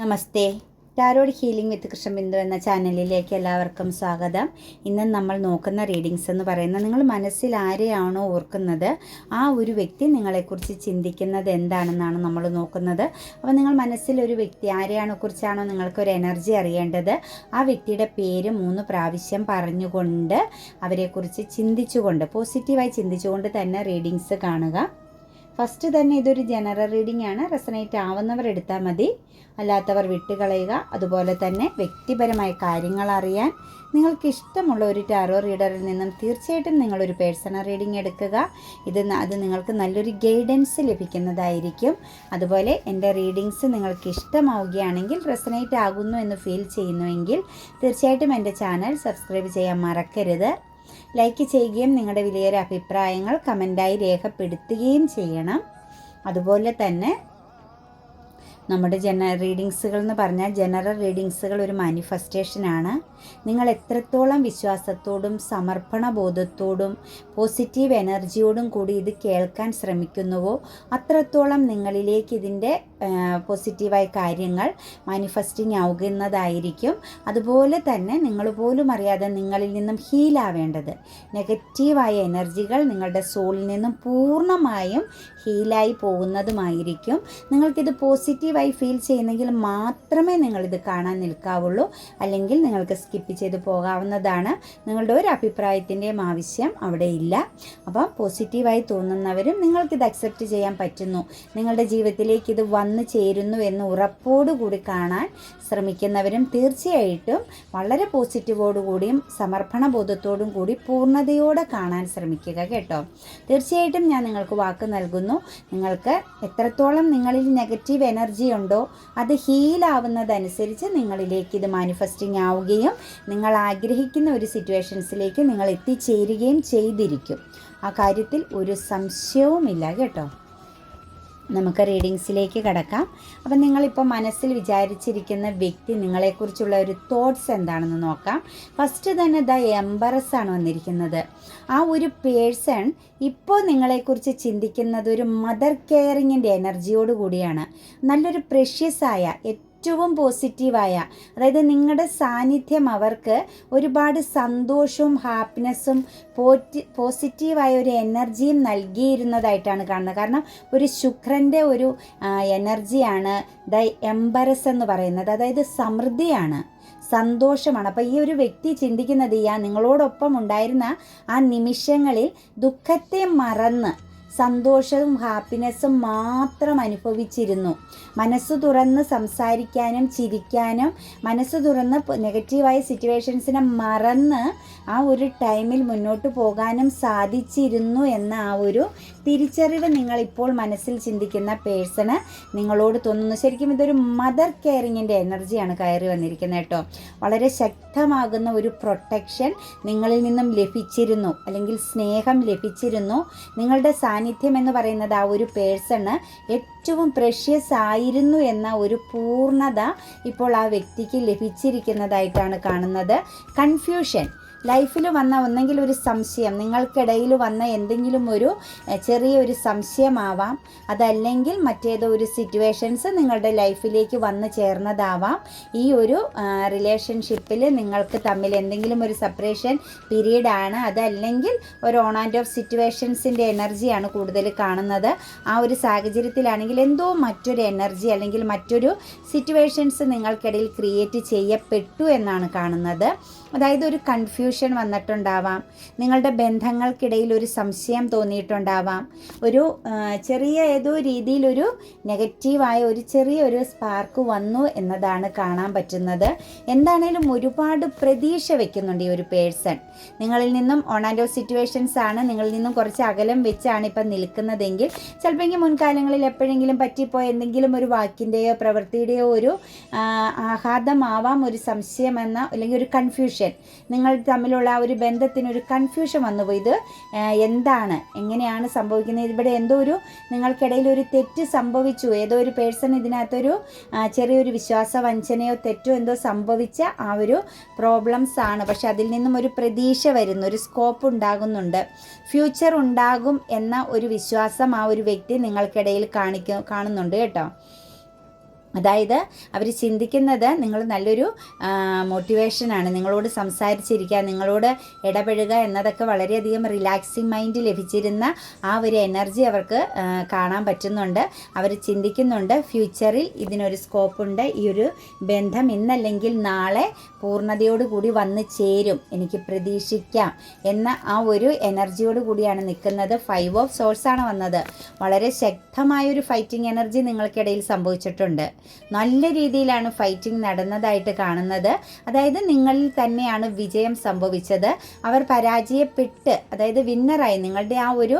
Namaste. Tarot healing with Krishnabindu എന്ന ചാനലിലേക്ക് എല്ലാവർക്കും സ്വാഗതം. ഇന്ന് നമ്മൾ നോക്കുന്ന റീഡിങ്സ് എന്ന് പറയുന്നത് നിങ്ങൾ മനസ്സിൽ ആരെയാണോ ഓർക്കുന്നത് ആ ഒരു വ്യക്തി നിങ്ങളെക്കുറിച്ച് ചിന്തിക്കുന്നത് എന്താണെന്നാണ് നമ്മൾ നോക്കുന്നത്. അപ്പോൾ നിങ്ങൾ മനസ്സിൽ ഒരു വ്യക്തി ആരെയാണോ കുറിച്ചാണോ നിങ്ങൾക്കൊരു എനർജി അറിയേണ്ടത് ആ വ്യക്തിയുടെ പേര് മൂന്ന് പ്രാവശ്യം പറഞ്ഞുകൊണ്ട് അവരെക്കുറിച്ച് ചിന്തിച്ചുകൊണ്ട് പോസിറ്റീവായി ചിന്തിച്ചുകൊണ്ട് തന്നെ റീഡിങ്സ് കാണുക. ഫസ്റ്റ് തന്നെ ഇതൊരു ജനറൽ റീഡിംഗ് ആണ്. റെസനേറ്റ് ആവുന്നവർ എടുത്താൽ മതി. അല്ലാത്തവർ വിട്ടുകളയുക. അതുപോലെ തന്നെ വ്യക്തിപരമായ കാര്യങ്ങൾ അറിയാൻ. നിങ്ങൾക്ക് ഇഷ്ടമുള്ള ഒരു ടാറോ റീഡറിൽ നിന്നും തീർച്ചയായിട്ടും നിങ്ങളൊരു പേഴ്സണൽ റീഡിംഗ് എടുക്കുക. ഇത് അത് നിങ്ങൾക്ക് നല്ലൊരു ഗൈഡൻസ് ലഭിക്കുന്നതായിരിക്കും. അതുപോലെ എന്റെ റീഡിങ്സ് നിങ്ങൾക്ക് ഇഷ്ടമാവുകയാണെങ്കിൽ റെസനേറ്റ് ആകുന്നു എന്ന് ഫീൽ ചെയ്യുന്നുവെങ്കിൽ തീർച്ചയായിട്ടും എന്റെ ചാനൽ സബ്സ്ക്രൈബ് ചെയ്യാൻ മറക്കരുത്. ലൈക്ക് ചെയ്യുകയും നിങ്ങളുടെ വിലയേറെ അഭിപ്രായങ്ങൾ കമന്റായി രേഖപ്പെടുത്തുകയും ചെയ്യണം. അതുപോലെ തന്നെ നമ്മുടെ ജന റീഡിങ്സുകൾ എന്ന് പറഞ്ഞാൽ ജനറൽ റീഡിങ്സുകൾ ഒരു മാനിഫെസ്റ്റേഷനാണ് നിങ്ങൾ എത്രത്തോളം വിശ്വാസത്തോടും സമർപ്പണ ബോധത്തോടും പോസിറ്റീവ് എനർജിയോടും കൂടി ഇത് കേൾക്കാൻ ശ്രമിക്കുന്നുവോ അത്രത്തോളം നിങ്ങളിലേക്ക് ഇതിന്റെ പോസിറ്റീവായ കാര്യങ്ങൾ മാനിഫെസ്റ്റിംഗ് ആവുന്നതായിരിക്കും അതുപോലെ തന്നെ നിങ്ങൾ പോലും അറിയാതെ നിങ്ങളിൽ നിന്നും ഹീലാവേണ്ടത് നെഗറ്റീവായ എനർജികൾ നിങ്ങളുടെ സോളിൽ നിന്നും പൂർണമായും ഹീലായി പോകുന്നതുമായിരിക്കും. നിങ്ങൾക്കിത് പോസിറ്റീവായി ഫീൽ ചെയ്യുന്നെങ്കിൽ മാത്രമേ നിങ്ങളിത് കാണാൻ നിൽക്കാവുള്ളൂ. അല്ലെങ്കിൽ നിങ്ങൾക്ക് സ്കിപ്പ് ചെയ്ത് പോകാവുന്നതാണ്. നിങ്ങളുടെ ഒരു അഭിപ്രായത്തിന്റെയും ആവശ്യം അവിടെ ഇല്ല. അപ്പം പോസിറ്റീവായി തോന്നുന്നവരും നിങ്ങൾക്കിത് അക്സെപ്റ്റ് ചെയ്യാൻ പറ്റുന്നു. നിങ്ങളുടെ ജീവിതത്തിലേക്ക് ഇത് വന്നു ചേരുന്നു എന്ന് ഉറപ്പോടുകൂടി കാണാൻ ശ്രമിക്കുന്നവരും തീർച്ചയായിട്ടും വളരെ പോസിറ്റീവോടുകൂടിയും സമർപ്പണ ബോധത്തോടും കൂടി പൂർണതയോടെ കാണാൻ ശ്രമിക്കുക കേട്ടോ. തീർച്ചയായിട്ടും ഞാൻ നിങ്ങൾക്ക് വാക്ക് നൽകുന്നു. നിങ്ങൾക്ക് എത്രത്തോളം നിങ്ങളിൽ നെഗറ്റീവ് എനർജി ഉണ്ടോ അത് ഹീലാവുന്നതനുസരിച്ച് നിങ്ങളിലേക്ക് ഇത് മാനിഫെസ്റ്റിംഗ് ആവുകയും നിങ്ങൾ ആഗ്രഹിക്കുന്ന ഒരു സിറ്റുവേഷൻസിലേക്ക് നിങ്ങൾ എത്തിച്ചേരുകയും ചെയ്തിരിക്കും. ആ കാര്യത്തിൽ ഒരു സംശയവുമില്ല കേട്ടോ. നമുക്ക് റീഡിങ്സിലേക്ക് കടക്കാം. അപ്പം നിങ്ങളിപ്പോൾ മനസ്സിൽ വിചാരിച്ചിരിക്കുന്ന വ്യക്തി നിങ്ങളെക്കുറിച്ചുള്ള ഒരു തോട്ട്സ് എന്താണെന്ന് നോക്കാം. ഫസ്റ്റ് തന്നെ ദ എംബറസ് ആണ് വന്നിരിക്കുന്നത്. ആ ഒരു പേഴ്സൺ ഇപ്പോൾ നിങ്ങളെക്കുറിച്ച് ചിന്തിക്കുന്നത് ഒരു മദർ കെയറിങ്ങിന്റെ എനർജിയോട് കൂടിയാണ്. നല്ലൊരു പ്രഷ്യസായ ആയ ഏറ്റവും പോസിറ്റീവായ അതായത് നിങ്ങളുടെ സാന്നിധ്യം അവർക്ക് ഒരുപാട് സന്തോഷവും ഹാപ്പിനെസ്സും പോറ്റി പോസിറ്റീവായ ഒരു എനർജിയും നൽകിയിരുന്നതായിട്ടാണ് കാണുന്നത്. കാരണം ഒരു ശുക്രന്റെ ഒരു എനർജിയാണ് ദ എംബറസ് എന്ന് പറയുന്നത്. അതായത് സമൃദ്ധിയാണ് സന്തോഷമാണ്. അപ്പോൾ ഈ ഒരു വ്യക്തി ചിന്തിക്കുന്നത് ആ നിങ്ങളോടൊപ്പം ഉണ്ടായിരുന്ന ആ നിമിഷങ്ങളിൽ ദുഃഖത്തെ മറന്ന് സന്തോഷവും ഹാപ്പിനെസ്സും മാത്രം അനുഭവിച്ചിരുന്നു. മനസ്സ് തുറന്ന് സംസാരിക്കാനും ചിരിക്കാനും മനസ്സ് തുറന്ന് നെഗറ്റീവായ സിറ്റുവേഷൻസിനെ മറന്ന് ആ ഒരു ടൈമിൽ മുന്നോട്ട് പോകാനും സാധിച്ചിരുന്നു എന്ന ആ ഒരു തിരിച്ചറിവ് നിങ്ങൾ ഇപ്പോൾ മനസ്സിൽ ചിന്തിക്കുന്ന പേഴ്സണ് നിങ്ങളോട് തോന്നുന്നു. ശരിക്കും ഇതൊരു മദർ കെയറിങ്ങിന്റെ എനർജിയാണ് കയറി വന്നിരിക്കുന്നത് കേട്ടോ. വളരെ ശക്തമാകുന്ന ഒരു പ്രൊട്ടക്ഷൻ നിങ്ങളിൽ നിന്നും ലഭിച്ചിരുന്നു. അല്ലെങ്കിൽ സ്നേഹം ലഭിച്ചിരുന്നു. നിങ്ങളുടെ സാന്നിധ്യം എന്ന് പറയുന്നത് ആ ഒരു പേഴ്സണ് ഏറ്റവും പ്രഷ്യസ് ആയിരുന്നു എന്ന ഒരു പൂർണത ഇപ്പോൾ ആ വ്യക്തിക്ക് ലഭിച്ചിരിക്കുന്നതായിട്ടാണ് കാണുന്നത്. കൺഫ്യൂഷൻ ലൈഫിൽ വന്ന ഒന്നെങ്കിൽ ഒരു സംശയം നിങ്ങൾക്കിടയിൽ വന്ന എന്തെങ്കിലും ഒരു ചെറിയൊരു സംശയമാവാം. അതല്ലെങ്കിൽ മറ്റേതോ ഒരു സിറ്റുവേഷൻസ് നിങ്ങളുടെ ലൈഫിലേക്ക് വന്നു ചേർന്നതാവാം. ഈ ഒരു റിലേഷൻഷിപ്പിൽ നിങ്ങൾക്ക് തമ്മിൽ എന്തെങ്കിലും ഒരു സെപ്പറേഷൻ പീരീഡ് ആണ്. അതല്ലെങ്കിൽ ഒരു ഓൺ ആൻഡ് ഓഫ് സിറ്റുവേഷൻസിന്റെ എനർജിയാണ് കൂടുതൽ കാണുന്നത്. ആ ഒരു സാഹചര്യത്തിലാണെങ്കിൽ എന്തോ മറ്റൊരു എനർജി അല്ലെങ്കിൽ മറ്റൊരു സിറ്റുവേഷൻസ് നിങ്ങൾക്കിടയിൽ ക്രിയേറ്റ് ചെയ്യപ്പെട്ടു എന്നാണ് കാണുന്നത്. അതായത് ഒരു കൺഫ്യൂഷൻ വന്നിട്ടുണ്ടാവാം. നിങ്ങളുടെ ബന്ധങ്ങൾക്കിടയിൽ ഒരു സംശയം തോന്നിയിട്ടുണ്ടാവാം. ഒരു ചെറിയ ഏതോ രീതിയിലൊരു നെഗറ്റീവായ ഒരു ചെറിയൊരു സ്പാർക്ക് വന്നു എന്നതാണ് കാണാൻ പറ്റുന്നത്. എന്താണേലും ഒരുപാട് പ്രതീക്ഷ വെക്കുന്നുണ്ട് ഈ ഒരു പേഴ്സൺ നിങ്ങളിൽ നിന്നും ഓൺ ആൻഡ് ഓഫ് സിറ്റുവേഷൻസ് ആണ്. നിങ്ങളിൽ നിന്നും കുറച്ച് അകലം വെച്ചാണ് ഇപ്പം നിൽക്കുന്നതെങ്കിൽ ചിലപ്പോൾ മുൻകാലങ്ങളിൽ എപ്പോഴെങ്കിലും പറ്റിപ്പോയ എന്തെങ്കിലും ഒരു വാക്കിന്റെയോ പ്രവൃത്തിയുടെയോ ഒരു ആഹാദമാവാം ഒരു സംശയമെന്ന അല്ലെങ്കിൽ ഒരു കൺഫ്യൂഷൻ നിങ്ങൾ തമ്മിലുള്ള ഒരു ബന്ധത്തിനൊരു കൺഫ്യൂഷൻ വന്നുപോയി. ഇത് എന്താണ്? എങ്ങനെയാണ് സംഭവിക്കുന്നത്? ഇവിടെ എന്തോ ഒരു നിങ്ങൾക്കിടയിൽ ഒരു തെറ്റ് സംഭവിച്ചു. ഏതോ ഒരു പേഴ്സൺ ഇതിനകത്തൊരു ചെറിയൊരു വിശ്വാസ വഞ്ചനയോ തെറ്റോ എന്തോ സംഭവിച്ച ആ ഒരു പ്രോബ്ലംസ് ആണ്. പക്ഷെ അതിൽ നിന്നും ഒരു പ്രതീക്ഷ വരുന്നു. ഒരു സ്കോപ്പ് ഉണ്ടാകുന്നുണ്ട്. ഫ്യൂച്ചർ ഉണ്ടാകും എന്ന ഒരു വിശ്വാസം ആ ഒരു വ്യക്തി നിങ്ങൾക്കിടയിൽ കാണിക്ക കാണുന്നുണ്ട് കേട്ടോ. അതായത് അവർ ചിന്തിക്കുന്നത് നിങ്ങൾ നല്ലൊരു മോട്ടിവേഷനാണ് നിങ്ങളോട് സംസാരിച്ചിരിക്കുക നിങ്ങളോട് ഇടപെഴുക എന്നതൊക്കെ വളരെയധികം റിലാക്സിങ് മൈൻഡ് ലഭിച്ചിരുന്ന ആ ഒരു എനർജി അവർക്ക് കാണാൻ പറ്റുന്നുണ്ട്. അവർ ചിന്തിക്കുന്നുണ്ട് ഫ്യൂച്ചറിൽ ഇതിനൊരു സ്കോപ്പുണ്ട് ഈ ഒരു ബന്ധം ഇന്നല്ലെങ്കിൽ നാളെ പൂർണതയോടുകൂടി വന്ന് ചേരും. എനിക്ക് പ്രതീക്ഷിക്കാം എന്ന ആ ഒരു എനർജിയോട് കൂടിയാണ് നിൽക്കുന്നത്. ഫൈവ് ഓഫ് സോഴ്സാണ് വന്നത്. വളരെ ശക്തമായൊരു ഫൈറ്റിംഗ് എനർജി നിങ്ങൾക്കിടയിൽ സംഭവിച്ചിട്ടുണ്ട്. നല്ല രീതിയിലാണ് ഫൈറ്റിംഗ് നടന്നതായിട്ട് കാണുന്നത്. അതായത് നിങ്ങളിൽ തന്നെയാണ് വിജയം സംഭവിച്ചത്. അവർ പരാജയപ്പെട്ട് അതായത് വിന്നറായി നിങ്ങളുടെ ആ ഒരു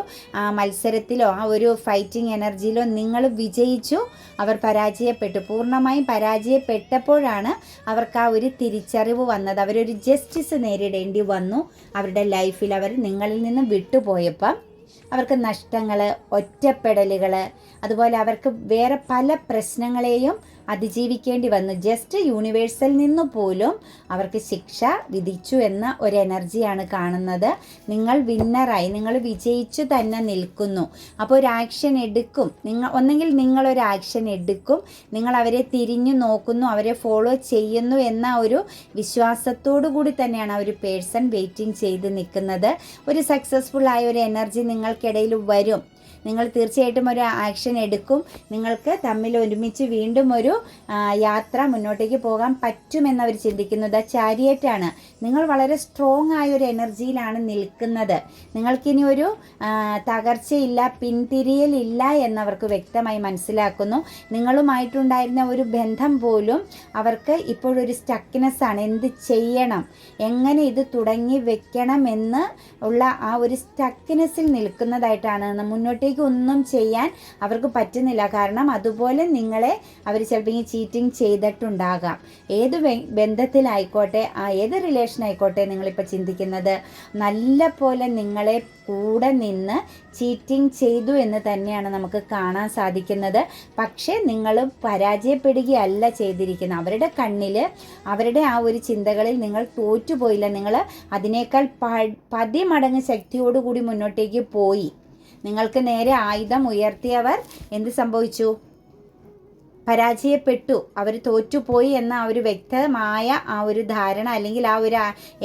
മത്സരത്തിലോ ആ ഒരു ഫൈറ്റിംഗ് എനർജിയിലോ നിങ്ങൾ വിജയിച്ചു. അവർ പരാജയപ്പെട്ടു. പൂർണമായും പരാജയപ്പെട്ടപ്പോഴാണ് അവർക്ക് ആ ഒരു തിരിച്ചറിവ് വന്നത്. അവരൊരു ജസ്റ്റിസ് നേരിടേണ്ടി വന്നു. അവരുടെ ലൈഫിൽ അവർ നിങ്ങളിൽ നിന്ന് വിട്ടുപോയപ്പം. അവർക്ക് നഷ്ടങ്ങൾ ഒറ്റപ്പെടലുകൾ അതുപോലെ അവർക്ക് വേറെ പല പ്രശ്നങ്ങളെയും അതിജീവിക്കേണ്ടി വന്നു. ജസ്റ്റ് യൂണിവേഴ്സിൽ നിന്ന് പോലും അവർക്ക് ശിക്ഷ വിധിച്ചു എന്ന ഒരു എനർജിയാണ് കാണുന്നത്. നിങ്ങൾ വിന്നറായി നിങ്ങൾ വിജയിച്ചു തന്നെ നിൽക്കുന്നു. അപ്പോൾ ഒരു ആക്ഷൻ എടുക്കും. നിങ്ങൾ ഒന്നെങ്കിൽ നിങ്ങളൊരു ആക്ഷൻ എടുക്കും. നിങ്ങൾ അവരെ തിരിഞ്ഞു നോക്കുന്നു അവരെ ഫോളോ ചെയ്യുന്നു എന്ന ഒരു വിശ്വാസത്തോടു കൂടി തന്നെയാണ് ആ ഒരു പേഴ്സൺ വെയിറ്റിംഗ് ചെയ്ത് നിൽക്കുന്നത്. ഒരു സക്സസ്ഫുൾ ആയ ഒരു എനർജി നിങ്ങൾക്കിടയിൽ വരും. നിങ്ങൾ തീർച്ചയായിട്ടും ഒരു ആക്ഷൻ എടുക്കും. നിങ്ങൾക്ക് തമ്മിൽ ഒരുമിച്ച് വീണ്ടും ഒരു യാത്ര മുന്നോട്ടേക്ക് പോകാൻ പറ്റുമെന്ന് അവർ ചിന്തിക്കുന്നത് ചാരിയറ്റാണ് നിങ്ങൾ വളരെ സ്ട്രോങ് ആയ ഒരു എനർജിയിലാണ് നിൽക്കുന്നത്. നിങ്ങൾക്കിനി ഒരു തകർച്ചയില്ല പിന്തിരിയലില്ല എന്നവർക്ക് വ്യക്തമായി മനസ്സിലാക്കുന്നു. നിങ്ങളുമായിട്ടുണ്ടായിരുന്ന ഒരു ബന്ധം പോലും അവർക്ക് ഇപ്പോഴൊരു സ്റ്റക്കിനെസ് ആണ്. എന്ത് ചെയ്യണം? എങ്ങനെ ഇത് തുടങ്ങി വെക്കണം എന്ന് ഉള്ള ആ ഒരു സ്റ്റക്കിനെസ്സിൽ നിൽക്കുന്നതായിട്ടാണ് ന- മുന്നോട്ടേക്ക് ഒന്നും ചെയ്യാൻ അവർക്ക് പറ്റുന്നില്ല. കാരണം അതുപോലെ നിങ്ങളെ അവർ ചിലപ്പോൾ ഈ ചീറ്റിംഗ് ചെയ്തിട്ടുണ്ടാകാം. ഏത് ബന്ധത്തിലായിക്കോട്ടെ ആ ഏത് റിലേഷൻ ആയിക്കോട്ടെ നിങ്ങളിപ്പോൾ ചിന്തിക്കുന്നത്. നല്ല പോലെ നിങ്ങളെ കൂടെ നിന്ന് ചീറ്റിംഗ് ചെയ്തു എന്ന് തന്നെയാണ് നമുക്ക് കാണാൻ സാധിക്കുന്നത്. പക്ഷേ നിങ്ങൾ പരാജയപ്പെടുകയല്ല ചെയ്തിരിക്കുന്നത്. അവരുടെ കണ്ണിൽ അവരുടെ ആ ഒരു ചിന്തകളിൽ നിങ്ങൾ തോറ്റുപോയില്ല. നിങ്ങൾ അതിനേക്കാൾ പ- പതിമടങ്ങ് ശക്തിയോടുകൂടി മുന്നോട്ടേക്ക് പോയി. നിങ്ങൾക്ക് നേരെ ആയുധം ഉയർത്തിയവർ എന്ത് സംഭവിച്ചു? പരാജയപ്പെട്ടു. അവർ തോറ്റുപോയി എന്ന ആ ഒരു വ്യക്തമായ ആ ഒരു ധാരണ അല്ലെങ്കിൽ ആ ഒരു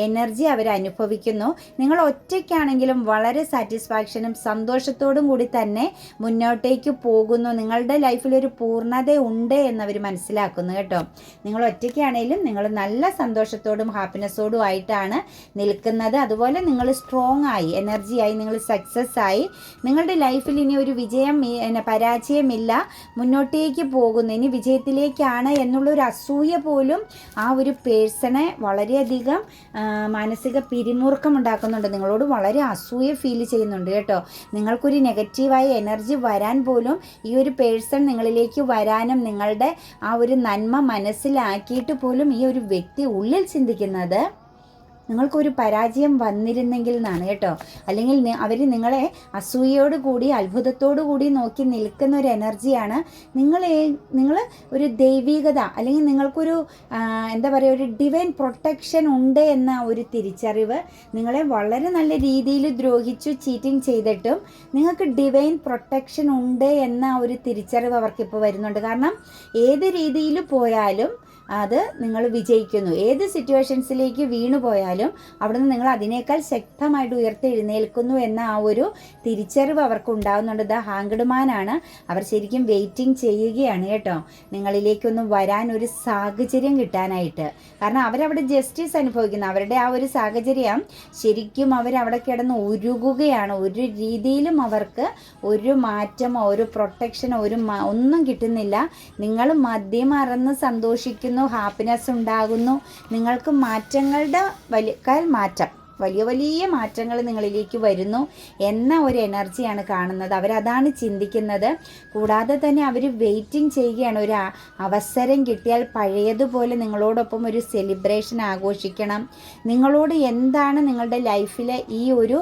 എനർജി അവർ അനുഭവിക്കുന്നു. നിങ്ങൾ ഒറ്റയ്ക്കാണെങ്കിലും വളരെ സാറ്റിസ്ഫാക്ഷനും സന്തോഷത്തോടും കൂടി തന്നെ മുന്നോട്ടേക്ക് പോകുന്നു. നിങ്ങളുടെ ലൈഫിൽ ഒരു പൂർണത ഉണ്ട് എന്നവർ മനസ്സിലാക്കുന്നു കേട്ടോ. നിങ്ങൾ ഒറ്റയ്ക്കാണെങ്കിലും നിങ്ങൾ നല്ല സന്തോഷത്തോടും ഹാപ്പിനെസ്സോടും ആയിട്ടാണ് നിൽക്കുന്നത്. അതുപോലെ നിങ്ങൾ സ്ട്രോങ് ആയി എനർജി ആയി നിങ്ങൾ സക്സസ് ആയി. നിങ്ങളുടെ ലൈഫിൽ ഇനി ഒരു വിജയം പരാജയമില്ല. മുന്നോട്ടേക്ക് പോകുന്നു. ഇനി വിജയത്തിലേക്കാണ് എന്നുള്ളൊരു അസൂയ പോലും ആ ഒരു പേഴ്സണെ വളരെയധികം മാനസിക പിരിമുറുക്കം ഉണ്ടാക്കുന്നുണ്ട് നിങ്ങളോട് വളരെ അസൂയ ഫീൽ ചെയ്യുന്നുണ്ട് കേട്ടോ. നിങ്ങൾക്കൊരു നെഗറ്റീവായ എനർജി വരാൻ പോലും ഈ ഒരു പേഴ്സൺ നിങ്ങളിലേക്ക് വരാനും നിങ്ങളുടെ ആ ഒരു നന്മ മനസ്സിലാക്കിയിട്ട് പോലും ഈ ഒരു വ്യക്തി ഉള്ളിൽ ചിന്തിക്കുന്നത് നിങ്ങൾക്കൊരു പരാജയം വന്നിരുന്നെങ്കിൽ എന്നാണ് കേട്ടോ. അല്ലെങ്കിൽ അവർ നിങ്ങളെ അസൂയയോട് കൂടി അത്ഭുതത്തോടു കൂടി നോക്കി നിൽക്കുന്ന ഒരു എനർജിയാണ്. നിങ്ങളെ നിങ്ങൾ ഒരു ദൈവികത അല്ലെങ്കിൽ നിങ്ങൾക്കൊരു എന്താ പറയുക ഒരു ഡിവൈൻ പ്രൊട്ടക്ഷൻ ഉണ്ട് എന്ന ഒരു തിരിച്ചറിവ് നിങ്ങളെ വളരെ നല്ല രീതിയിൽ ദ്രോഹിച്ചു ചീറ്റിംഗ് ചെയ്തിട്ടും നിങ്ങൾക്ക് ഡിവൈൻ പ്രൊട്ടക്ഷൻ ഉണ്ട് എന്ന ഒരു തിരിച്ചറിവ് അവർക്കിപ്പോൾ വരുന്നുണ്ട്. കാരണം ഏത് രീതിയിൽ പോയാലും അത് നിങ്ങൾ വിജയിക്കുന്നു. ഏത് സിറ്റുവേഷൻസിലേക്ക് വീണു പോയാലും അവിടുന്ന് നിങ്ങൾ അതിനേക്കാൾ ശക്തമായിട്ട് ഉയർത്തെഴുന്നേൽക്കുന്നു എന്ന ആ ഒരു തിരിച്ചറിവ് അവർക്ക് ഉണ്ടാകുന്നുണ്ട് ദ ഹാങ്കഡ്മാനാണ് അവർ ശരിക്കും വെയിറ്റിംഗ് ചെയ്യുകയാണ് കേട്ടോ. നിങ്ങളിലേക്കൊന്നും വരാൻ ഒരു സാഹചര്യം കിട്ടാനായിട്ട്. കാരണം അവരവിടെ ജസ്റ്റിസ് അനുഭവിക്കുന്നു. അവരുടെ ആ ഒരു സാഹചര്യം ശരിക്കും അവരവിടെ കിടന്ന് ഉരുകുകയാണ്. ഒരു രീതിയിലും അവർക്ക് ഒരു മാറ്റമോ ഒരു പ്രൊട്ടക്ഷനോ ഒരു ഒന്നും കിട്ടുന്നില്ല. നിങ്ങൾ മദ്യമറന്ന് സന്തോഷിക്കുന്നു. ഹാപ്പിനെസ് ഉണ്ടാകുന്നു. നിങ്ങൾക്ക് മാറ്റങ്ങളുടെ വലിയ മാറ്റം. വലിയ വലിയ മാറ്റങ്ങൾ നിങ്ങളിലേക്ക് വരുന്നു എന്ന ഒരു എനർജിയാണ് കാണുന്നത്. അവരതാണ് ചിന്തിക്കുന്നത്. കൂടാതെ തന്നെ അവർ വെയിറ്റിംഗ് ചെയ്യുകയാണ്. ഒരു അവസരം കിട്ടിയാൽ പഴയതുപോലെ നിങ്ങളോടൊപ്പം ഒരു സെലിബ്രേഷൻ ആഘോഷിക്കണം. നിങ്ങളോട് എന്താണ് നിങ്ങളുടെ ലൈഫിലെ ഈ ഒരു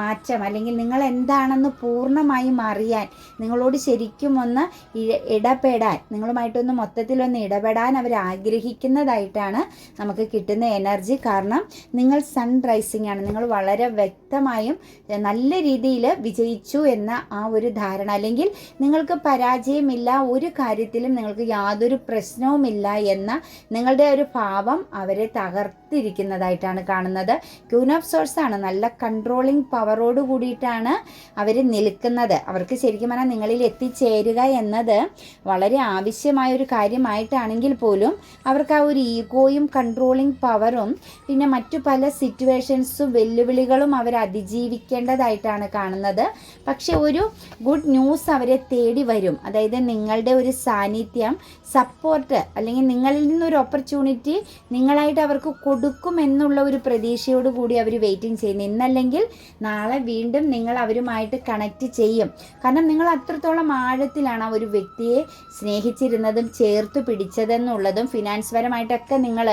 മാറ്റം? അല്ലെങ്കിൽ നിങ്ങൾ എന്താണെന്ന് പൂർണമായും അറിയാൻ നിങ്ങളോട് ശരിക്കും ഒന്ന് ഇടപെടാൻ നിങ്ങളുമായിട്ടൊന്ന് മൊത്തത്തിലൊന്ന് ഇടപെടാൻ അവർ ആഗ്രഹിക്കുന്നതായിട്ടാണ് നമുക്ക് കിട്ടുന്ന എനർജി. കാരണം നിങ്ങൾ സൺ റൈസിംഗ് ആണ്. നിങ്ങൾ വളരെ വ്യക്തമായും നല്ല രീതിയിൽ വിജയിച്ചു എന്ന ആ ഒരു ധാരണ. അല്ലെങ്കിൽ നിങ്ങൾക്ക് പരാജയമില്ല ഒരു കാര്യത്തിലും നിങ്ങൾക്ക് യാതൊരു പ്രശ്നവുമില്ല എന്ന നിങ്ങളുടെ ഒരു ഭാവം അവരെ തകർത്തിരിക്കുന്നതായിട്ടാണ് കാണുന്നത്. ക്യൂൻ ഓഫ് സോഴ്സ് ആണ് നല്ല കൺട്രോളിങ് പവറോട് കൂടിയിട്ടാണ് അവർ നിൽക്കുന്നത്. അവർക്ക് ശരിക്കും പറഞ്ഞാൽ നിങ്ങളിൽ എത്തിച്ചേരുക എന്നത് വളരെ ആവശ്യമായ ഒരു കാര്യമായിട്ടാണെങ്കിൽ പോലും അവർക്ക് ആ ഒരു ഈഗോയും കൺട്രോളിങ് പവറും പിന്നെ മറ്റു പല സിറ്റുവേഷൻസും വെല്ലുവിളികളും അവർ അതിജീവിക്കേണ്ടതായിട്ടാണ് കാണുന്നത്. പക്ഷെ ഒരു ഗുഡ് ന്യൂസ് അവരെ തേടി വരും. അതായത് നിങ്ങളുടെ ഒരു സാന്നിധ്യം സപ്പോർട്ട് അല്ലെങ്കിൽ നിങ്ങളിൽ നിന്നൊരു ഓപ്പർച്യൂണിറ്റി നിങ്ങളായിട്ട് അവർക്ക് കൊടുക്കും എന്നുള്ള ഒരു പ്രതീക്ഷയോട് കൂടി അവർ വെയിറ്റിംഗ് ചെയ്യുന്നു. ഇന്നല്ലെങ്കിൽ നാളെ വീണ്ടും നിങ്ങൾ അവരുമായിട്ട് കണക്ട് ചെയ്യും. കാരണം നിങ്ങൾ അത്രത്തോളം ആഴത്തിലാണ് ആ ഒരു വ്യക്തിയെ സ്നേഹിച്ചിരുന്നതും ചേർത്ത് പിടിച്ചതെന്നുള്ളതും ഫിനാൻസ് പരമായിട്ടൊക്കെ നിങ്ങൾ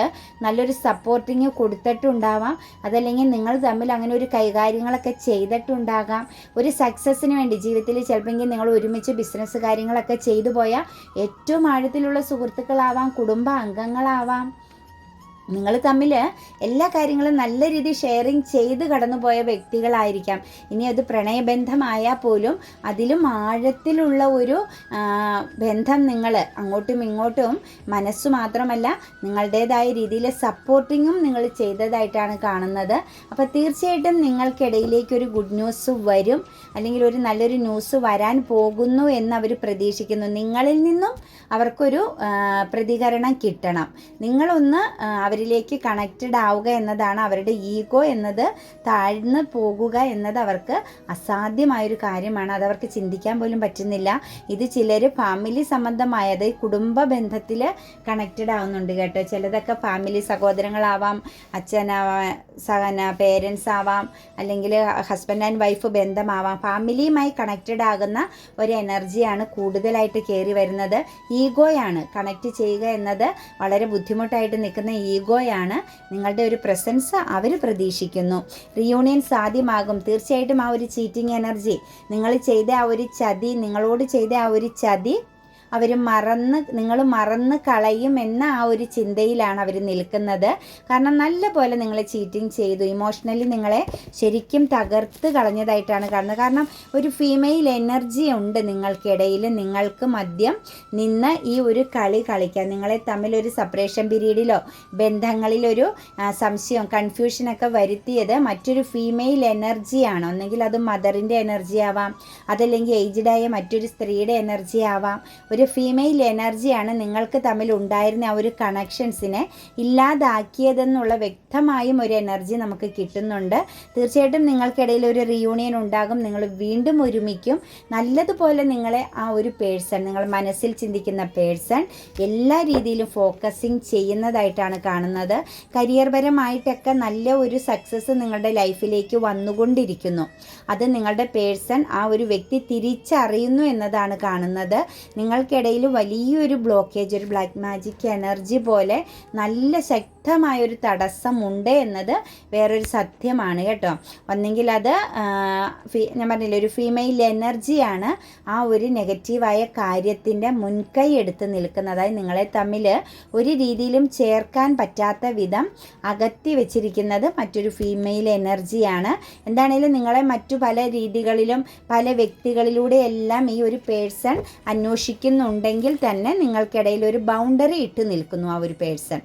നല്ലൊരു സപ്പോർട്ടിങ് കൊടുത്തിട്ടുണ്ടാവാം. അതല്ലെങ്കിൽ നിങ്ങൾ തമ്മിൽ അങ്ങനെ ഒരു കൈകാര്യങ്ങളൊക്കെ ചെയ്തിട്ടുണ്ടാകാം. ഒരു സക്സസ്സിന് വേണ്ടി ജീവിതത്തിൽ ചിലപ്പോൾ നിങ്ങൾ ഒരുമിച്ച് ബിസിനസ് കാര്യങ്ങളൊക്കെ ചെയ്തു പോയാൽ ഏറ്റവും ആഴത്തിലുള്ള സുഹൃത്തുക്കളാവാം കുടുംബ അംഗങ്ങളാവാം നിങ്ങൾ തമ്മിൽ എല്ലാ കാര്യങ്ങളും നല്ല രീതിയിൽ ഷെയറിങ് ചെയ്ത് കടന്നുപോയ വ്യക്തികളായിരിക്കാം. ഇനി അത് പ്രണയബന്ധമായാൽ പോലും അതിലും ആഴത്തിലുള്ള ഒരു ബന്ധം നിങ്ങൾ അങ്ങോട്ടും ഇങ്ങോട്ടും മനസ്സ് മാത്രമല്ല നിങ്ങളുടേതായ രീതിയിൽ സപ്പോർട്ടിങ്ങും നിങ്ങൾ ചെയ്തതായിട്ടാണ് കാണുന്നത്. അപ്പോൾ തീർച്ചയായിട്ടും നിങ്ങൾക്കിടയിലേക്ക് ഒരു ഗുഡ് ന്യൂസ് വരും. അല്ലെങ്കിൽ ഒരു നല്ലൊരു ന്യൂസ് വരാൻ പോകുന്നു എന്ന് അവർ പ്രതീക്ഷിക്കുന്നു. നിങ്ങളിൽ നിന്നും അവർക്കൊരു പ്രതികരണം കിട്ടണം. നിങ്ങളൊന്ന് അവരിലേക്ക് കണക്റ്റഡ് ആവുക എന്നതാണ് അവരുടെ ഈഗോ എന്നത് താഴ്ന്നു പോകുക എന്നത് അവർക്ക് അസാധ്യമായൊരു കാര്യമാണ്. അത് അവർക്ക് ചിന്തിക്കാൻ പോലും പറ്റുന്നില്ല. ഇത് ചിലർ ഫാമിലി സംബന്ധമായത് കുടുംബ ബന്ധത്തിൽ കണക്റ്റഡ് ആവുന്നുണ്ട് കേട്ടോ. ചിലതൊക്കെ ഫാമിലി സഹോദരങ്ങളാവാം അച്ഛനാവാം സഹന പേരൻസ് ആവാം അല്ലെങ്കിൽ ഹസ്ബൻഡ് ആൻഡ് വൈഫ് ബന്ധമാവാം. ഫാമിലിയുമായി കണക്റ്റഡ് ആകുന്ന ഒരു എനർജിയാണ് കൂടുതലായിട്ട് കയറി വരുന്നത്. ഈഗോയാണ് കണക്റ്റ് ചെയ്യുക എന്നത് വളരെ ബുദ്ധിമുട്ടായിട്ട് നിൽക്കുന്ന ഈഗോയാണ് നിങ്ങളുടെ ഒരു പ്രസൻസ് അവർ പ്രതീക്ഷിക്കുന്നു. റിയൂണിയൻ സാധ്യമാകും. തീർച്ചയായിട്ടും ആ ഒരു ചീറ്റിംഗ് എനർജി നിങ്ങൾ ചെയ്ത ആ ഒരു ചതി നിങ്ങളോട് ചെയ്ത ആ ഒരു ചതി അവർ മറന്ന് നിങ്ങൾ മറന്ന് കളയും എന്ന ആ ഒരു ചിന്തയിലാണ് അവർ നിൽക്കുന്നത്. കാരണം നല്ല പോലെ നിങ്ങളെ ചീറ്റിംഗ് ചെയ്തു. ഇമോഷണലി നിങ്ങളെ ശരിക്കും തകർത്ത് കളഞ്ഞതായിട്ടാണ് കാണുന്നത്. കാരണം ഒരു ഫീമെയിൽ എനർജി ഉണ്ട് നിങ്ങൾക്കിടയിൽ. നിങ്ങൾക്ക് മദ്യം നിന്ന് ഈ ഒരു കളി കളിക്കാം. നിങ്ങളെ തമ്മിൽ ഒരു സെപ്പറേഷൻ പീരീഡിലോ ബന്ധങ്ങളിലൊരു സംശയം കൺഫ്യൂഷനൊക്കെ വരുത്തിയത് മറ്റൊരു ഫീമെയിൽ എനർജിയാണ് ഒന്നെങ്കിൽ അത് മദറിന്റെ എനർജി ആവാം അതല്ലെങ്കിൽ ഏജ്ഡായ മറ്റൊരു സ്ത്രീയുടെ എനർജി ആവാം. ഒരു ഫീമെയിൽ എനർജിയാണ് നിങ്ങൾക്ക് തമ്മിൽ ഉണ്ടായിരുന്ന ആ ഒരു കണക്ഷൻസിനെ ഇല്ലാതാക്കിയതെന്നുള്ള വ്യക്തമായും ഒരു എനർജി നമുക്ക് കിട്ടുന്നുണ്ട്. തീർച്ചയായിട്ടും നിങ്ങൾക്കിടയിൽ ഒരു റിയൂണിയൻ ഉണ്ടാകും. നിങ്ങൾ വീണ്ടും ഒരുമിക്കും. നല്ലതുപോലെ നിങ്ങളെ ആ ഒരു പേഴ്സൺ നിങ്ങൾ മനസ്സിൽ ചിന്തിക്കുന്ന പേഴ്സൺ എല്ലാ രീതിയിലും ഫോക്കസിങ് ചെയ്യുന്നതായിട്ടാണ് കാണുന്നത്. കരിയർപരമായിട്ടൊക്കെ നല്ല ഒരു സക്സസ് നിങ്ങളുടെ ലൈഫിലേക്ക് വന്നുകൊണ്ടിരിക്കുന്നു. അത് നിങ്ങളുടെ പേഴ്സൺ ആ ഒരു വ്യക്തി തിരിച്ചറിയുന്നു എന്നതാണ് കാണുന്നത്. നിങ്ങൾക്കിടയിൽ വലിയൊരു ബ്ലോക്കേജ് ഒരു ബ്ലാക്ക് മാജിക് എനർജി പോലെ നല്ല ശക്തമായൊരു തടസ്സമുണ്ട് എന്നത് വേറൊരു സത്യമാണ് കേട്ടോ. ഒന്നെങ്കിൽ അത് ഞാൻ പറഞ്ഞില്ല ഒരു ഫീമെയിൽ എനർജിയാണ് ആ ഒരു നെഗറ്റീവായ കാര്യത്തിന്റെ മുൻകൈ എടുത്ത് നിൽക്കുന്നത്. അതായത് നിങ്ങളെ തമ്മിൽ ഒരു രീതിയിലും ചേർക്കാൻ പറ്റാത്ത വിധം അകറ്റി വെച്ചിരിക്കുന്നത് മറ്റൊരു ഫീമെയിൽ എനർജിയാണ് എന്താണേലും നിങ്ങളെ മറ്റു പല രീതികളിലും പല വ്യക്തികളിലൂടെയെല്ലാം ഈ ഒരു പേഴ്സൺ അന്വേഷിക്കുന്നുണ്ടെങ്കിൽ തന്നെ നിങ്ങൾക്കിടയിൽ ഒരു ബൗണ്ടറി ഇട്ട് നിൽക്കുന്നു ആ ഒരു പേഴ്സൺ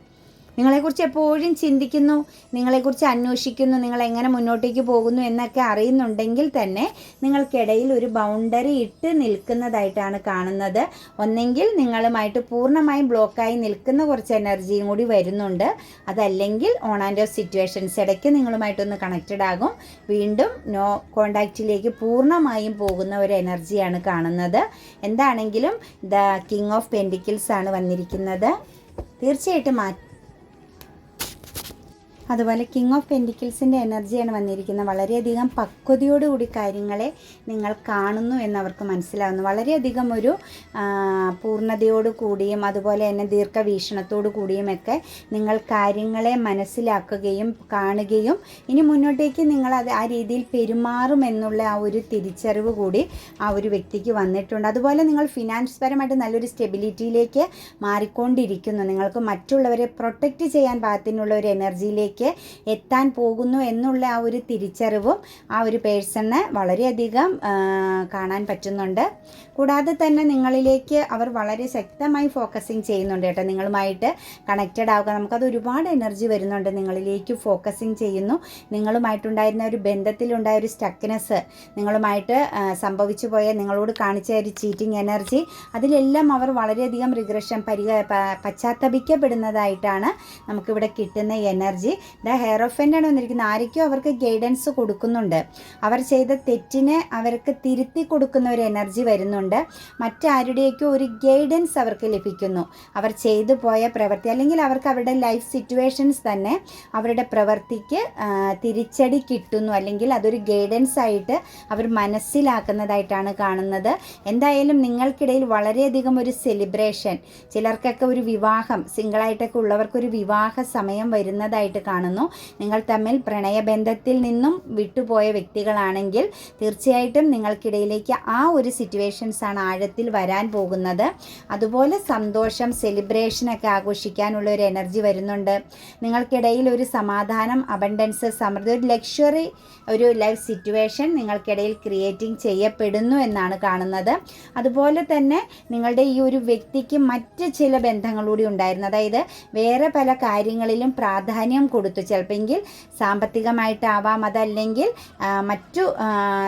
നിങ്ങളെക്കുറിച്ച് എപ്പോഴും ചിന്തിക്കുന്നു നിങ്ങളെക്കുറിച്ച് അന്വേഷിക്കുന്നു നിങ്ങൾ എങ്ങനെ മുന്നോട്ടേക്ക് പോകുന്നു എന്നൊക്കെ അറിയുന്നുണ്ടെങ്കിൽ തന്നെ നിങ്ങൾക്കിടയിൽ ഒരു ബൗണ്ടറി ഇട്ട് നിൽക്കുന്നതായിട്ടാണ് കാണുന്നത്. ഒന്നെങ്കിൽ നിങ്ങളുമായിട്ട് പൂർണമായും ബ്ലോക്കായി നിൽക്കുന്ന കുറച്ച് എനർജിയും കൂടി വരുന്നുണ്ട്. അതല്ലെങ്കിൽ ഓൺ ആൻഡ് ഓഫ് സിറ്റുവേഷൻസ് ഇടയ്ക്ക് നിങ്ങളുമായിട്ടൊന്ന് കണക്റ്റഡ് ആകും. വീണ്ടും നോ കോണ്ടാക്റ്റിലേക്ക് പൂർണമായും പോകുന്ന ഒരു എനർജിയാണ് കാണുന്നത്. എന്താണെങ്കിലും ദ കിങ് ഓഫ് പെൻഡിക്കിൾസ് ആണ് വന്നിരിക്കുന്നത്. തീർച്ചയായിട്ടും മാ അതുപോലെ കിങ് ഓഫ് പെൻഡിക്കിൾസിന്റെ എനർജിയാണ് വന്നിരിക്കുന്നത്. വളരെയധികം പക്വതയോടുകൂടി കാര്യങ്ങളെ നിങ്ങൾ കാണുന്നു എന്നവർക്ക് മനസ്സിലാവുന്നു. വളരെയധികം ഒരു പൂർണതയോട് കൂടിയും അതുപോലെ തന്നെ ദീർഘവീക്ഷണത്തോടു കൂടിയുമൊക്കെ നിങ്ങൾ കാര്യങ്ങളെ മനസ്സിലാക്കുകയും കാണുകയും ഇനി മുന്നോട്ടേക്ക് നിങ്ങൾ അത് ആ രീതിയിൽ പെരുമാറുമെന്നുള്ള ആ ഒരു തിരിച്ചറിവ് കൂടി ആ ഒരു വ്യക്തിക്ക് വന്നിട്ടുണ്ട്. അതുപോലെ നിങ്ങൾ ഫിനാൻസ് പരമായിട്ട് നല്ലൊരു സ്റ്റെബിലിറ്റിയിലേക്ക് മാറിക്കൊണ്ടിരിക്കുന്നു. നിങ്ങൾക്ക് മറ്റുള്ളവരെ പ്രൊട്ടക്റ്റ് ചെയ്യാൻ പാകത്തിനുള്ള ഒരു എനർജിയിലേക്ക് എത്താൻ പോകുന്നു എന്നുള്ള ആ ഒരു തിരിച്ചറിവും ആ ഒരു പേഴ്സണിന് വളരെയധികം കാണാൻ പറ്റുന്നുണ്ട്. കൂടാതെ തന്നെ നിങ്ങളിലേക്ക് അവർ വളരെ ശക്തമായി ഫോക്കസിങ് ചെയ്യുന്നുണ്ട് കേട്ടോ. നിങ്ങളുമായിട്ട് കണക്റ്റഡ് ആവുക. നമുക്കത് ഒരുപാട് എനർജി വരുന്നുണ്ട് നിങ്ങളിലേക്ക് ഫോക്കസിങ് ചെയ്യുന്നു. നിങ്ങളുമായിട്ടുണ്ടായിരുന്ന ഒരു ബന്ധത്തിലുണ്ടായ ഒരു സ്റ്റക്നെസ് നിങ്ങളുമായിട്ട് സംഭവിച്ചു പോയ നിങ്ങളോട് കാണിച്ച ഒരു ചീറ്റിംഗ് എനർജി അതിലെല്ലാം അവർ വളരെയധികം റിഗ്രഷൻ പരിക പശ്ചാത്തപിക്കപ്പെടുന്നതായിട്ടാണ് നമുക്കിവിടെ കിട്ടുന്ന എനർജി. ദ ആണ് വന്നിരിക്കുന്നത് ആരൊക്കെയോ അവർക്ക് ഗൈഡൻസ് കൊടുക്കുന്നുണ്ട്. അവർ ചെയ്ത തെറ്റിനെ അവർക്ക് തിരുത്തി കൊടുക്കുന്ന ഒരു എനർജി വരുന്നുണ്ട്. മറ്റാരുടെയൊക്കെ ഒരു ഗൈഡൻസ് അവർക്ക് ലഭിക്കുന്നു. അവർ ചെയ്തു പോയ പ്രവൃത്തി അല്ലെങ്കിൽ അവർക്ക് അവരുടെ ലൈഫ് സിറ്റുവേഷൻസ് തന്നെ അവരുടെ പ്രവൃത്തിക്ക് തിരിച്ചടി കിട്ടുന്നു. അല്ലെങ്കിൽ അതൊരു ഗൈഡൻസ് ആയിട്ട് അവർ മനസ്സിലാക്കുന്നതായിട്ടാണ് കാണുന്നത്. എന്തായാലും നിങ്ങൾക്കിടയിൽ വളരെയധികം ഒരു സെലിബ്രേഷൻ ചിലർക്കൊക്കെ ഒരു വിവാഹം സിംഗിളായിട്ടൊക്കെ ഉള്ളവർക്കൊരു വിവാഹ സമയം വരുന്നതായിട്ട് കാണുന്നു. നിങ്ങൾ തമ്മിൽ പ്രണയബന്ധത്തിൽ നിന്നും വിട്ടുപോയ വ്യക്തികളാണെങ്കിൽ തീർച്ചയായിട്ടും നിങ്ങൾക്കിടയിലേക്ക് ആ ഒരു സിറ്റുവേഷൻസ് ആണ് ആഴത്തിൽ വരാൻ പോകുന്നത്. അതുപോലെ സന്തോഷം സെലിബ്രേഷനൊക്കെ ആഘോഷിക്കാനുള്ള ഒരു എനർജി വരുന്നുണ്ട്. നിങ്ങൾക്കിടയിൽ ഒരു സമാധാനം അബണ്ടൻസ് സമൃദ്ധി ഒരു ലക്ഷറി ഒരു ലൈഫ് സിറ്റുവേഷൻ നിങ്ങൾക്കിടയിൽ ക്രിയേറ്റിംഗ് ചെയ്യപ്പെടുന്നു എന്നാണ് കാണുന്നത്. അതുപോലെ തന്നെ നിങ്ങളുടെ ഈ ഒരു വ്യക്തിക്ക് മറ്റ് ചില ബന്ധങ്ങളൂടി ഉണ്ടായിരുന്നു. അതായത് വേറെ പല കാര്യങ്ങളിലും പ്രാധാന്യം കൊടുത്തു. ചിലപ്പോൾ സാമ്പത്തികമായിട്ടാവാം അതല്ലെങ്കിൽ മറ്റു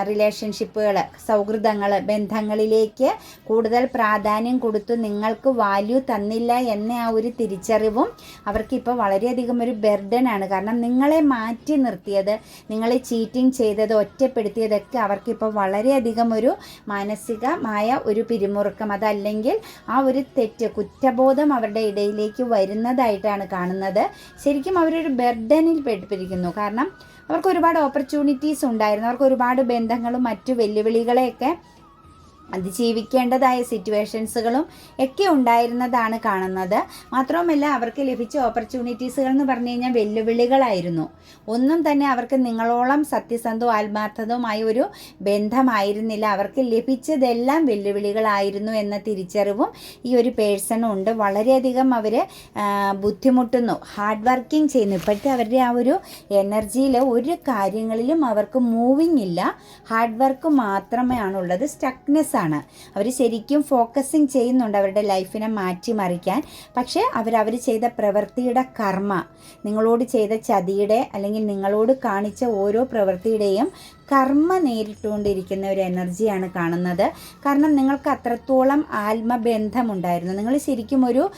റിലേഷൻഷിപ്പുകൾ സൗഹൃദങ്ങൾ ബന്ധങ്ങളിലേക്ക് കൂടുതൽ പ്രാധാന്യം കൊടുത്തു നിങ്ങൾക്ക് വാല്യൂ തന്നില്ല എന്ന ആ ഒരു തിരിച്ചറിവും അവർക്കിപ്പോൾ വളരെയധികം ഒരു ബെർഡനാണ് കാരണം നിങ്ങളെ മാറ്റി നിർത്തിയത് നിങ്ങളെ ചീറ്റിംഗ് ചെയ്തത് ഒറ്റപ്പെടുത്തിയതൊക്കെ അവർക്കിപ്പോൾ വളരെയധികം ഒരു മാനസികമായ ഒരു പിരിമുറുക്കം. അതല്ലെങ്കിൽ ആ ഒരു തെറ്റ് കുറ്റബോധം അവരുടെ ഇടയിലേക്ക് വരുന്നതായിട്ടാണ് കാണുന്നത്. ശരിക്കും അവരൊരു ബെർഡനിൽ പെട്ടിരിക്കുന്നു കാരണം അവർക്ക് ഒരുപാട് ഓപ്പർച്യൂണിറ്റീസ് ഉണ്ടായിരുന്നു. അവർക്ക് ഒരുപാട് ബന്ധങ്ങളും മറ്റു വെല്ലുവിളികളെയൊക്കെ അതിജീവിക്കേണ്ടതായ സിറ്റുവേഷൻസുകളും ഒക്കെ ഉണ്ടായിരുന്നതാണ് കാണുന്നത്. മാത്രവുമല്ല അവർക്ക് ലഭിച്ച ഓപ്പർച്യൂണിറ്റീസുകൾ എന്ന് പറഞ്ഞു കഴിഞ്ഞാൽ വെല്ലുവിളികളായിരുന്നു. ഒന്നും തന്നെ അവർക്ക് നിങ്ങളോളം സത്യസന്ധവും ആത്മാർത്ഥതവുമായ ഒരു ബന്ധമായിരുന്നില്ല. അവർക്ക് ലഭിച്ചതെല്ലാം വെല്ലുവിളികളായിരുന്നു എന്ന തിരിച്ചറിവും ഈ ഒരു പേഴ്സൺ ഉണ്ട്. വളരെയധികം അവർ ബുദ്ധിമുട്ടുന്നു. ഹാർഡ് വർക്കിംഗ് ചെയ്യുന്നു. ഇപ്പോഴത്തെ അവരുടെ ആ ഒരു എനർജിയിൽ ഒരു കാര്യങ്ങളിലും അവർക്ക് മൂവിങ് ഇല്ല. ഹാർഡ് വർക്ക് മാത്രമേ ആണുള്ളത്. സ്റ്റക്നെസ് ആണ്. അവർ ശരിക്കും ഫോക്കസിങ് ചെയ്യുന്നുണ്ട് അവരുടെ ലൈഫിനെ മാറ്റിമറിക്കാൻ. പക്ഷേ അവരവർ ചെയ്ത പ്രവൃത്തിയുടെ കർമ്മ നിങ്ങളോട് ചെയ്ത ചതിയുടെ അല്ലെങ്കിൽ നിങ്ങളോട് കാണിച്ച ഓരോ പ്രവൃത്തിയുടെയും കർമ്മ നേരിട്ടുകൊണ്ടിരിക്കുന്ന ഒരു എനർജിയാണ് കാണുന്നത്. കാരണം നിങ്ങൾക്ക് അത്രത്തോളം ആത്മബന്ധമുണ്ടായിരുന്നു. നിങ്ങൾ ശരിക്കും ഒരു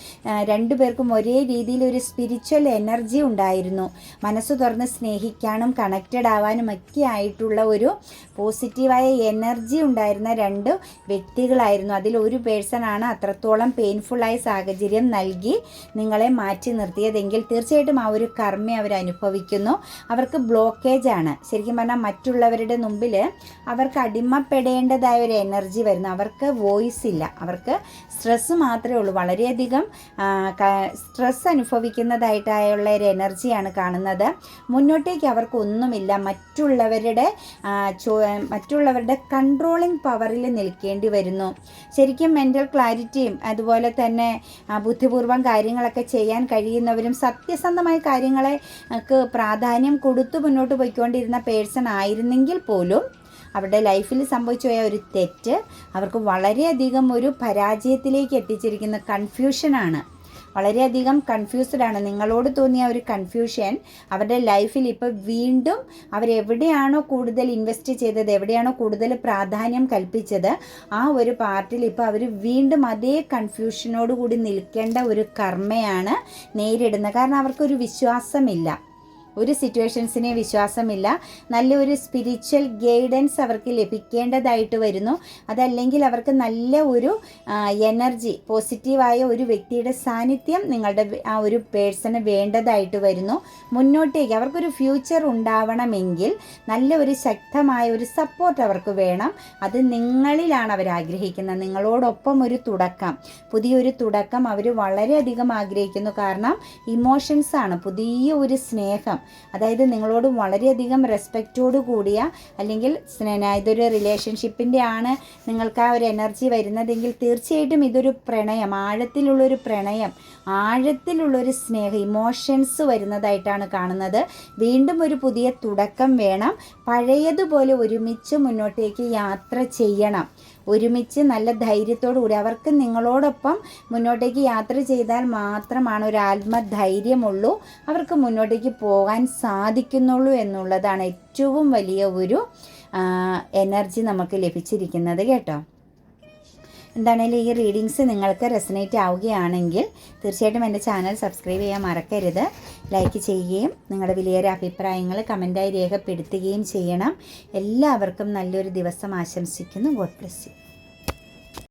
രണ്ടു പേർക്കും ഒരേ രീതിയിൽ ഒരു സ്പിരിച്വൽ എനർജി ഉണ്ടായിരുന്നു. മനസ്സ് തുറന്ന് സ്നേഹിക്കാനും കണക്റ്റഡ് ആവാനും ഒക്കെ ആയിട്ടുള്ള ഒരു പോസിറ്റീവായ എനർജി ഉണ്ടായിരുന്ന രണ്ട് വ്യക്തികളായിരുന്നു. അതിൽ ഒരു പേഴ്സൺ ആണ് അത്രത്തോളം പെയിൻഫുള്ളായ സാഹചര്യം നൽകി നിങ്ങളെ മാറ്റി നിർത്തിയതെങ്കിൽ തീർച്ചയായിട്ടും ആ ഒരു കർമ്മ അവർ അനുഭവിക്കുന്നു. അവർക്ക് ബ്ലോക്കേജ് ആണ്. ശരിക്കും പറഞ്ഞാൽ മറ്റുള്ളവരുടെ മുമ്പിൽ അവർക്ക് അടിമപ്പെടേണ്ടതായ ഒരു എനർജി വരുന്നു. അവർക്ക് വോയിസ് ഇല്ല. അവർക്ക് സ്ട്രെസ്സ് മാത്രമേ ഉള്ളൂ. വളരെയധികം സ്ട്രെസ് അനുഭവിക്കുന്നതായിട്ടായുള്ള ഒരു എനർജിയാണ് കാണുന്നത്. മുന്നോട്ടേക്ക് അവർക്ക് ഒന്നുമില്ല. മറ്റുള്ളവരുടെ മറ്റുള്ളവരുടെ കൺട്രോളിംഗ് പവറിൽ നിൽക്കേണ്ടി വരുന്നു. ശരിക്കും മെന്റൽ ക്ലാരിറ്റിയും അതുപോലെ തന്നെ ബുദ്ധിപൂർവം ബുദ്ധിപൂർവം കാര്യങ്ങളൊക്കെ ചെയ്യാൻ കഴിയുന്നവരും സത്യസന്ധമായ കാര്യങ്ങളെ പ്രാധാന്യം കൊടുത്തു മുന്നോട്ട് പോയിക്കൊണ്ടിരുന്ന പേഴ്സൺ ആയിരുന്നെങ്കിൽ പോലും അവരുടെ ലൈഫിൽ സംഭവിച്ചു പോയ ഒരു തെറ്റ് അവർക്ക് വളരെയധികം ഒരു പരാജയത്തിലേക്ക് എത്തിച്ചിരിക്കുന്ന കൺഫ്യൂഷനാണ് വളരെയധികം കൺഫ്യൂസ്ഡ് ആണ്. നിങ്ങളോട് തോന്നിയ ഒരു കൺഫ്യൂഷൻ അവരുടെ ലൈഫിൽ ഇപ്പോൾ വീണ്ടും അവരെവിടെയാണോ കൂടുതൽ ഇൻവെസ്റ്റ് ചെയ്തത് എവിടെയാണോ കൂടുതൽ പ്രാധാന്യം കൽപ്പിച്ചത് ആ ഒരു പാർട്ടിൽ ഇപ്പോൾ അവർ വീണ്ടും അതേ കൺഫ്യൂഷനോട് കൂടി നിൽക്കേണ്ട ഒരു കർമ്മയാണ് നേരിടുന്നത്. കാരണം അവർക്കൊരു വിശ്വാസമില്ല. ഒരു സിറ്റുവേഷൻസിനെ വിശ്വാസമില്ല. നല്ലൊരു സ്പിരിച്വൽ ഗൈഡൻസ് അവർക്ക് ലഭിക്കേണ്ടതായിട്ട് വരുന്നു. അതല്ലെങ്കിൽ അവർക്ക് നല്ല ഒരു എനർജി പോസിറ്റീവായ ഒരു വ്യക്തിയുടെ സാന്നിധ്യം നിങ്ങളുടെ ആ ഒരു പേഴ്സണ് വേണ്ടതായിട്ട് വരുന്നു. മുന്നോട്ടേക്ക് അവർക്കൊരു ഫ്യൂച്ചർ ഉണ്ടാവണമെങ്കിൽ നല്ല ഒരു ശക്തമായ ഒരു സപ്പോർട്ട് അവർക്ക് വേണം. അത് നിങ്ങളിലാണ് അവർ ആഗ്രഹിക്കുന്നത്. നിങ്ങളോടൊപ്പം ഒരു തുടക്കം. പുതിയൊരു തുടക്കം അവർ വളരെയധികം ആഗ്രഹിക്കുന്നു. കാരണം ഇമോഷൻസാണ് പുതിയ ഒരു സ്നേഹം. അതായത് നിങ്ങളോട് വളരെയധികം റെസ്പെക്റ്റോട് കൂടിയ അല്ലെങ്കിൽ ഇതൊരു റിലേഷൻഷിപ്പിന്റെ ആണ് നിങ്ങൾക്ക് ആ ഒരു എനർജി വരുന്നതെങ്കിൽ തീർച്ചയായിട്ടും ഇതൊരു പ്രണയം ആഴത്തിലുള്ളൊരു പ്രണയം ആഴത്തിലുള്ളൊരു സ്നേഹം ഇമോഷൻസ് വരുന്നതായിട്ടാണ് കാണുന്നത്. വീണ്ടും ഒരു പുതിയ തുടക്കം വേണം. പഴയതുപോലെ ഒരുമിച്ച് മുന്നോട്ടേക്ക് യാത്ര ചെയ്യണം. ഒരുമിച്ച് നല്ല ധൈര്യത്തോടു കൂടി. അവർക്ക് നിങ്ങളോടൊപ്പം മുന്നോട്ടേക്ക് യാത്ര ചെയ്താൽ മാത്രമാണ് ഒരു ആത്മധൈര്യമുള്ളൂ. അവർക്ക് മുന്നോട്ടേക്ക് പോകാൻ സാധിക്കുന്നുള്ളൂ എന്നുള്ളതാണ് ഏറ്റവും വലിയ ഒരു എനർജി നമുക്ക് ലഭിച്ചിരിക്കുന്നത് കേട്ടോ. എന്താണേലും ഈ റീഡിങ്സ് നിങ്ങൾക്ക് റെസനേറ്റ് ആവുകയാണെങ്കിൽ തീർച്ചയായിട്ടും എന്റെ ചാനൽ സബ്സ്ക്രൈബ് ചെയ്യാൻ മറക്കരുത്. ലൈക്ക് ചെയ്യുകയും നിങ്ങളുടെ വലിയൊരു അഭിപ്രായങ്ങൾ കമന്റായി രേഖപ്പെടുത്തുകയും ചെയ്യണം. എല്ലാവർക്കും നല്ലൊരു ദിവസം ആശംസിക്കുന്നു. God bless you